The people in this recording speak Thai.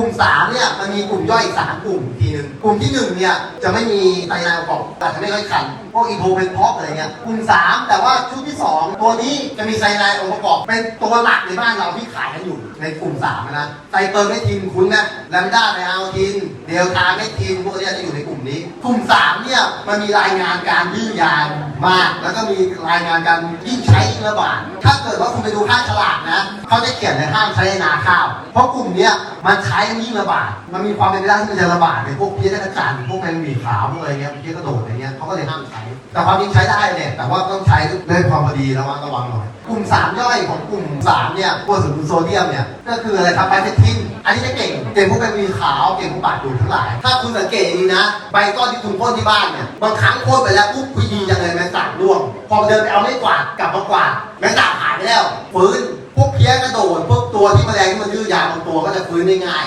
ลุ่มสามเนี่ยมันมีกลุ่มย่อยอีกสามกลุ่มทีหนึ่งกลุ่มที่หนึ่งเนี่ยจะไม่มีไตรไลน์ประกอบอาจจะไม่ค่อยคันพวกอีโทเป็นพ็อกอะไรเงี้ยกลุ่มสามแต่ว่าชุดที่สองตัวนี้จะมีไซไลน์องค์ประกอบเป็นตัวหลักในบ้านเราที่ขายกันอยู่ ในกลุ่มสามนะไตเติมไม่ทินคุ้นะแลมด้าไดอัลทิน เดลทาไม่ทินพวกนี้จะอยู่ในกลุ่มนี้ กลุ่มสามเนี่ยมันมีรายงานการยื้อยางมาก แล้วก็มีรายงานการยิ่งใช้ยิ่งระบาดถ้าเกิดว่าคุณไปดูข้างฉลากนะเขาจะเขียนในห้ามใช้ในนาข้าว เพราะกลุ่มนี้มันใช้ยิ่งระบาดมันมีความเป็นไปได้ที่มันจะระบาดในพวกเพี้ยจักรจันทร์พวกแมงหวีขาวพวกอะไรเงี้ยเพี้ยกระโดดอะไรเงี้ยเขาก็เลยห้ามใช้ แต่ความจริงใช้ได้เนี่ยแต่ว่าต้องใช้ด้วยความพอดีระวังระวังหน่อยกลุ่มสามย่อยของกลุ่มสามเนี่ยพวกสมุนโซเดียมเนี่ยก็คืออะไรครับไบเซทินอันนี้จะเก่งเก่งพวกแมงหวีขาวเก่งพวกบาดดูดทั้งหลาย ถ้าคุณสังเกตดีนะใบก้อนที่คุณพ่นที่บ้านเนี่ยบางครั้งพ่นไปแล้วปุ๊บคุยดีจังเลยแมงสาบร่วง พอเดินไปเอาไม่กวาดกลับมากวาดแมงสาบหายไปแล้วฟื้นพวกเพี้ยกระโดดพวกตัวที่แมลงที่มันยืดยาวบางตัวก็จะฟื้นได้ง่าย